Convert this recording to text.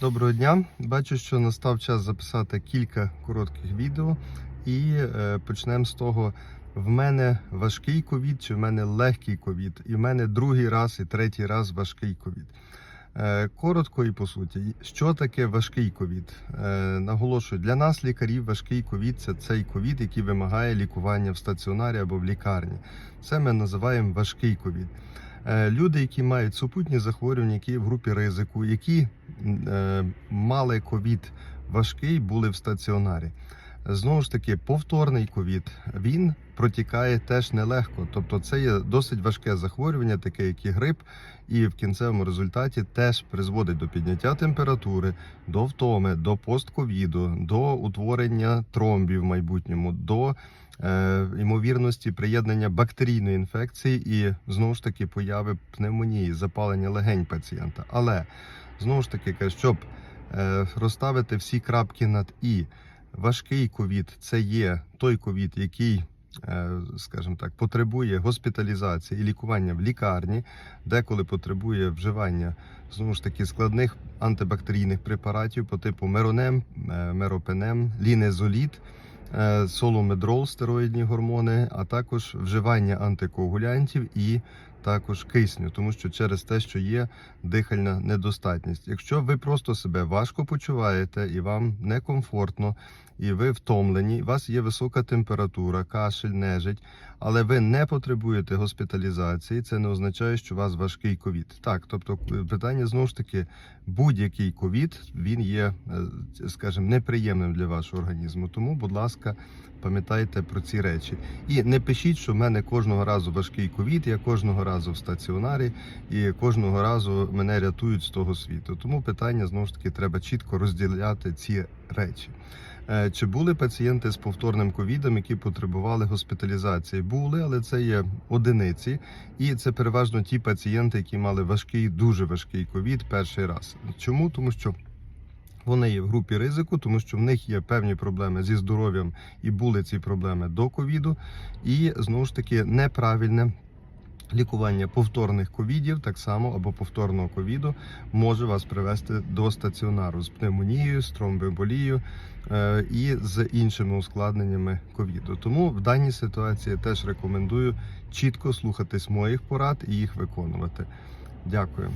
Доброго дня. Бачу, що настав час записати кілька коротких відео, і е, почнемо з того. В мене важкий ковід чи в мене легкий ковід, і в мене другий раз і третій раз важкий ковід. Е, коротко і по суті, що таке важкий ковід? Е, наголошую, для нас, лікарів, важкий ковід це цей ковід, який вимагає лікування в стаціонарі або в лікарні. Це ми називаємо важкий ковід. Е, Люди, які мають супутні захворювання, які в групі ризику, які мали ковід важкий, були в стаціонарі. Знову ж таки, повторний ковід він протікає теж нелегко. Тобто, це є досить важке захворювання, таке як і грип, і в кінцевому результаті теж призводить до підняття температури, до втоми, до постковіду, до утворення тромбів в майбутньому, до е, ймовірності приєднання бактерійної інфекції і знову ж таки появи пневмонії, запалення легень пацієнта. Але знову ж таки, щоб е, розставити всі крапки над і. Важкий ковід. Це є той ковід, який, е, скажімо так, потребує госпіталізації і лікування в лікарні, деколи потребує вживання знову ж таки складних антибактерійних препаратів по типу меронем, е, меропенем, лінезоліт, е, соломедрол, стероїдні гормони, а також вживання антикоагулянтів і також кисню, тому що через те, що є дихальна недостатність. Якщо ви просто себе важко почуваєте і вам некомфортно, і ви втомлені, у вас є висока температура, кашель, нежить, але ви не потребуєте госпіталізації, це не означає, що у вас важкий ковід. Так, тобто питання знову ж таки, будь-який ковід він є, е, скажімо, неприємним для вашого організму. Тому, будь ласка, пам'ятайте про ці речі. І не пишіть, що в мене кожного разу важкий ковід, я кожного разу в стаціонарі, і кожного разу мене рятують з того світу. Тому питання знову ж таки треба чітко розділяти ці речі. Е, Чи були пацієнти з повторним ковідом, які потребували госпіталізації? Були, але це є одиниці, і це переважно ті пацієнти, які мали важкий, дуже важкий ковід перший раз. Чому? Тому що вони є в групі ризику, тому що в них є певні проблеми зі здоров'ям і були ці проблеми до ковіду, і знову ж таки неправильне. Лікування повторних ковідів, так само або повторного ковіду, може вас привести до стаціонару з пневмонією, з тромбоемболією е, і з іншими ускладненнями ковіду. Тому в даній ситуації теж рекомендую чітко слухатись моїх порад і їх виконувати. Дякую.